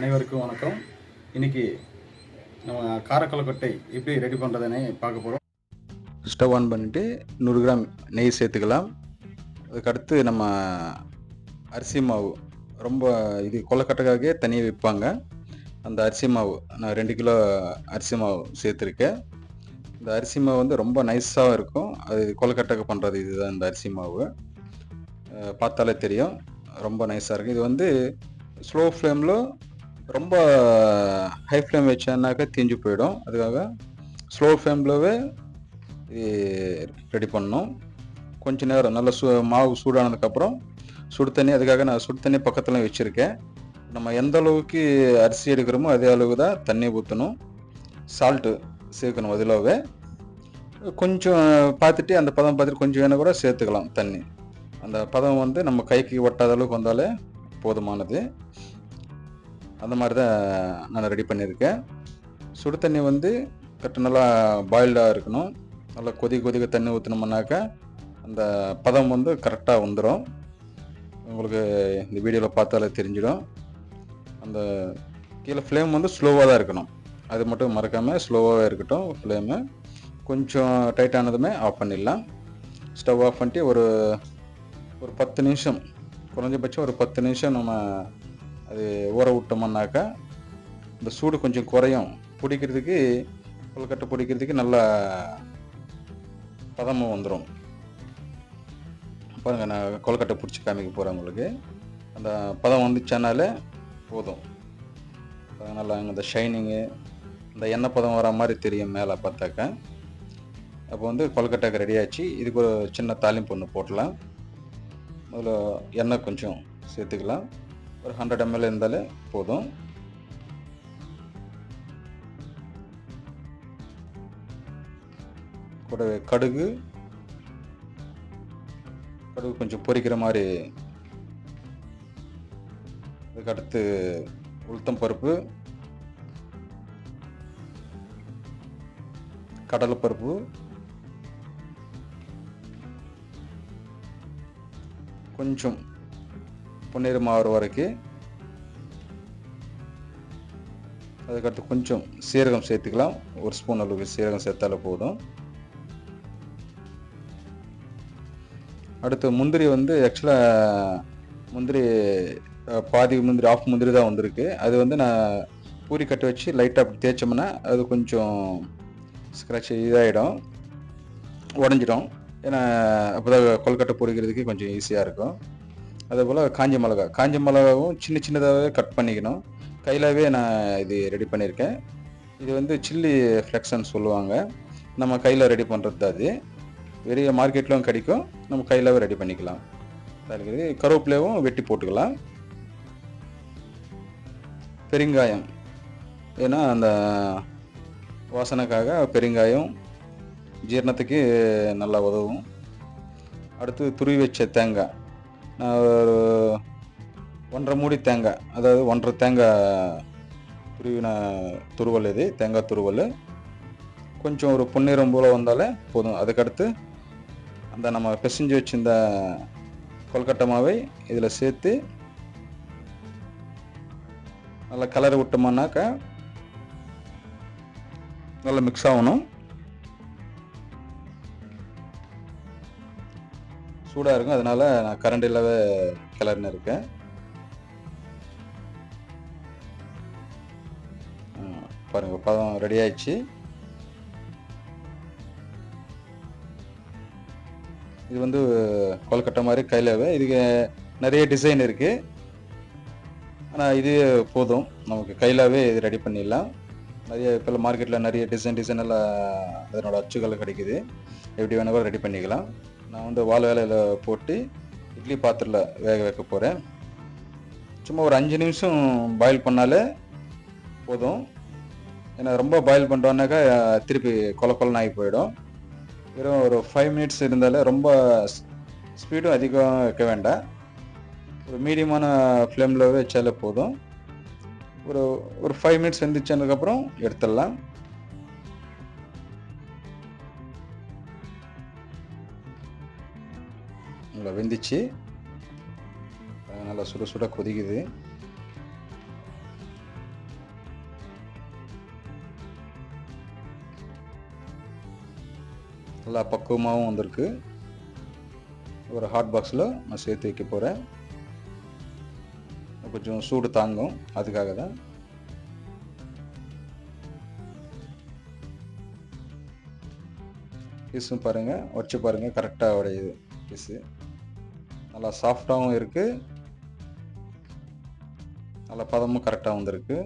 அனைவருக்கும் வணக்கம். இன்றைக்கி நம்ம காரக்கொலக்கொட்டை எப்படி ரெடி பண்ணுறதுன்னு பார்க்க போகிறோம் ஸ்டவ் ஆன் பண்ணிவிட்டு நூறு கிராம் நெய் சேர்த்துக்கலாம். அதுக்கடுத்து நம்ம அரிசி மாவு. ரொம்ப இது கொலக்கட்டைக்காகவே தனியாக விற்பாங்க. அந்த அரிசி மாவு நான் ரெண்டு கிலோ அரிசி மாவு சேர்த்துருக்கேன். இந்த அரிசி மாவு வந்து ரொம்ப நைஸாக இருக்கும். அது கொலக்கட்டைக்கு பண்ணுறது இதுதான் இந்த அரிசி மாவு. பார்த்தாலே தெரியும். ரொம்ப நைஸாக இருக்கும். இது வந்து ஸ்லோ ஃப்ளேமில் ரொம்ப ஹை ஃப்ளேம் வச்சோன்னாக்கா தீஞ்சு போயிடும். அதுக்காக ஸ்லோ ஃப்ளேம்லவே ரெடி பண்ணணும். கொஞ்ச நேரம் நல்லா சூ மாவு சூடானதுக்கப்புறம் சுடு தண்ணி அதுக்காக நான் சுடு தண்ணி பக்கத்தில் வச்சுருக்கேன். நம்ம எந்த அளவுக்கு அரிசி எடுக்கிறோமோ அதே அளவுக்கு தான் தண்ணி ஊற்றணும் சால்ட்டு சேர்க்கணும் அதிலவே. கொஞ்சம் பார்த்துட்டு அந்த பதம் பார்த்துட்டு கொஞ்சம் வேணால் கூட சேர்த்துக்கலாம் தண்ணி. அந்த பதம் வந்து நம்ம கைக்கு ஒட்டாத அளவுக்கு வந்தாலே போதுமானது. அந்த மாதிரி தான் நான் ரெடி பண்ணியிருக்கேன். சுடு தண்ணி வந்து கரெக்டாக நல்லா பாயில்டாக இருக்கணும். நல்லா கொதி கொதிக்க தண்ணி ஊற்றினோம்னாக்கா அந்த பதம் வந்து கரெக்டாக வந்துடும் உங்களுக்கு இந்த வீடியோவில் பார்த்தாலே தெரிஞ்சிடும். அந்த கீழே ஃப்ளேம் வந்து ஸ்லோவாக தான் இருக்கணும். அது மட்டும் மறக்காமல் ஸ்லோவாகவே இருக்கட்டும் ஃப்ளேமு கொஞ்சம் டைட் ஆனதுமே ஆஃப் பண்ணிடலாம். ஸ்டவ் ஆஃப் பண்ணிட்டு ஒரு ஒரு பத்து நிமிஷம் குறைஞ்சபட்சம் ஒரு பத்து நிமிஷம் நம்ம அது ஊற விட்டோம்னாக்கா இந்த சூடு கொஞ்சம் குறையும். பிடிக்கிறதுக்கு கொழுக்கட்டை பிடிக்கிறதுக்கு நல்லா பதமும் வந்துடும் பாருங்க நான் கொழுக்கட்டை பிடிச்சி காமிக்க போகிறேன் உங்களுக்கு. அந்த பதம் வந்துச்சானாலே போதும். நல்லா இந்த ஷைனிங்கு இந்த எண்ணெய் பதம் வர மாதிரி தெரியும் மேலே பார்த்தாக்கா. அப்போ வந்து கொழுக்கட்டைக்கு ரெடி ஆச்சு. இதுக்கு ஒரு சின்ன தாளிம்பு ஒன்று போட்டலாம். முதல்ல எண்ணெய் கொஞ்சம் சேர்த்துக்கலாம். ஒரு ஹண்ட்ரட் எம்எல் இருந்தாலே போதும். கூடவே கடுகு. கடுகு கொஞ்சம் பொரிக்கிற மாதிரி. அதுக்கு அடுத்து உளுத்தம் பருப்பு. கடலைப்பருப்பு கொஞ்சம் பொன்னிறம் ஆகிற வரைக்கும் அதுக்கடுத்து கொஞ்சம் சீரகம் சேர்த்துக்கலாம். ஒரு ஸ்பூன் அளவுக்கு சீரகம் சேர்த்தாலே போதும். அடுத்து முந்திரி வந்து ஆக்சுவலாக முந்திரி பாதி முந்திரி ஆஃப் முந்திரி தான் வந்திருக்கு. அது வந்து நான் பூரி கட்டி வச்சு லைட்டாக அப்படி தேய்ச்சோம்னா அது கொஞ்சம் ஸ்க்ராட்ச் இதாகிடும் உடஞ்சிடும். ஏன்னா அப்போ தான் கொல்கட்டை பொறிக்கிறதுக்கு கொஞ்சம் ஈஸியாக இருக்கும். அதே போல் காஞ்ச மிளகா. காஞ்ச மிளகாவும் சின்ன சின்னதாகவே கட் பண்ணிக்கணும். கையிலாகவே நான் இது ரெடி பண்ணியிருக்கேன். இது வந்து சில்லி ஃப்ளெக்ஸ்ன்னு சொல்லுவாங்க. நம்ம கையில் ரெடி பண்ணுறது தான் அது. வெளியே மார்க்கெட்லையும் கிடைக்கும். நம்ம கையிலவே ரெடி பண்ணிக்கலாம். அதுக்கு கருவேப்பிலையும் வெட்டி போட்டுக்கலாம். பெருங்காயம். ஏன்னா அந்த வாசனைக்காக பெருங்காயம் ஜீரணத்துக்கு நல்லா உதவும். அடுத்து துருவி வச்ச தேங்காய். ஒரு ஒன்றரை மூடி தேங்காய் அதாவது ஒன்றரை தேங்காய் துருவின துருவல் இது தேங்காய் துருவல். கொஞ்சம் ஒரு பொன்னிறம் போல் வந்தாலே போதும். அதுக்கடுத்து அந்த நம்ம பிசைஞ்சு வச்சிருந்த கொல்கட்டை மாவை இதில் சேர்த்து நல்லா கலர் விட்டோம்னாக்கா நல்லா மிக்ஸ் ஆகணும். சூடாக இருக்கும். அதனால நான் கரண்டிலவே கிளறின்னு இருக்கேன். பாருங்கள் பாருங்க பதம் ரெடி ஆயிடுச்சு. இது வந்து கொல்கட்டை மாதிரி கையிலவே இதுக்கு நிறைய டிசைன் இருக்குது ஆனால் இது போதும். நமக்கு கையிலாவே இது ரெடி பண்ணிடலாம். நிறைய இப்போ மார்க்கெட்டில் நிறைய டிசைன் டிசைன் எல்லாம் அதனோட அச்சுகள் கிடைக்குது. எப்படி வேணா கூட ரெடி பண்ணிக்கலாம். நான் வந்து வாழை வேலையில் போட்டு இட்லி பாத்திரத்தில் வேக வைக்க போகிறேன் சும்மா ஒரு அஞ்சு நிமிஷம் பாயில் பண்ணாலே போதும். ஏன்னா ரொம்ப பாயில் பண்ணுறோன்னாக்கா திருப்பி கொல கொலன்னு ஆகி போயிடும். வெறும் ஒரு ஃபைவ் மினிட்ஸ் இருந்தாலே ரொம்ப ஸ்பீடும் அதிகம் வைக்க வேண்டாம். ஒரு மீடியமான ஃப்ளேமில் வச்சாலே போதும். ஒரு ஒரு ஃபைவ் மினிட்ஸ் வெந்துச்சதுக்கப்புறம் எடுத்துடலாம். நல்லா வெந்துச்சு. நல்லா சுட சுட கொதிக்குது. நல்லா பக்குவமாகவும் வந்திருக்கு. ஒரு ஹாட் பாக்ஸில் நான் சேர்த்து வைக்க போகிறேன் கொஞ்சம் சூடு தாங்கும். அதுக்காக தான். பீஸும் பாருங்கள் உடச்சி பாருங்கள் கரெக்டாக உடையுது பீஸு நல்லா சாஃப்டாகவும் இருக்குது நல்லா பதமும் கரெக்டாக வந்திருக்கு.